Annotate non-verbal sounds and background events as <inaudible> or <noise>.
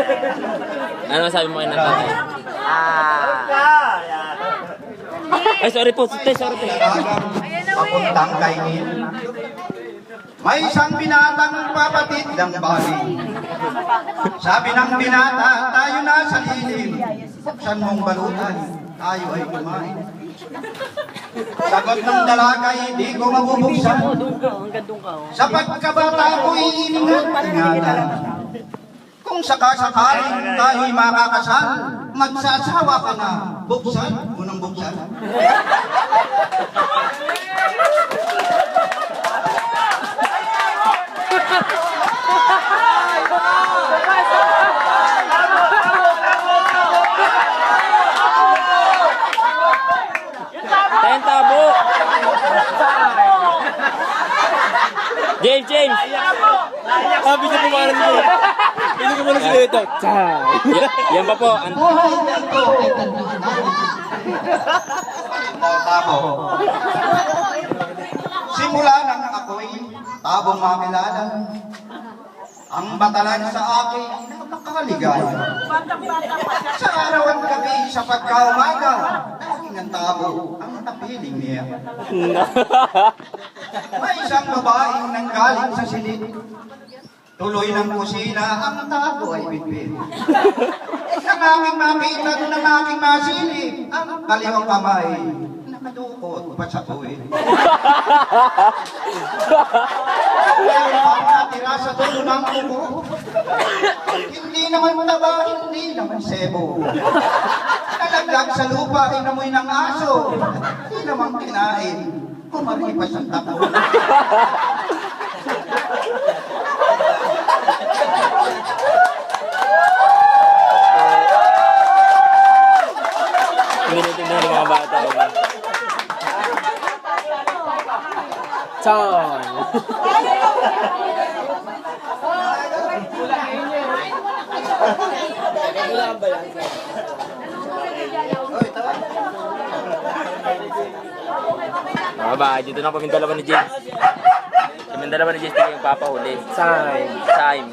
<laughs> masabi mo kayo ng tatay? Ah, Ay, sorry po. Tay, sorry po. papuntang kainin. May isang binatang papatid ng bali. Sabi ng binata, tayo na sa lilim. Buksan mong balutan, tayo ay kumain. Sagot ng dalaga, hindi ko mabubuksan. Sa pagkabata ko'y iningat-ingatan. Kung sakasakaling tayo'y makakasal, magsasawa ka na. Buksan, unang buksan. James, James. Sabi niya pumaran mo. Hindi ko muna sila ito. Yan pa po. An- Buhay nito ay tandaan. Tabo. Simula nang ako'y tabong makilala. Ang batalan sa akin napakaligaya. Sa araw at gabi sa pagkaumaga, ang tabo ang napiling niya. <laughs> May isang babaeng nanggaling sa silid. Tuloy ng kusina, ang tabo ay bitbit. <laughs> Nang aking makita doon ang aking masilip, ang kaliwang kamay, nakadukot pa sa tuwid. Ang mga natira sa dulo ng kuko, hindi naman taba, hindi naman sebo. Nalaglag sa lupa, inamoy ng aso, hindi naman kinain, kumaripas ang tabo. Tinitingnan ng mga bata. Chan. Mga ba, dito na kami dalawa ni James. Kami dalawa ni James, tingin yung papahuli. Time. Time.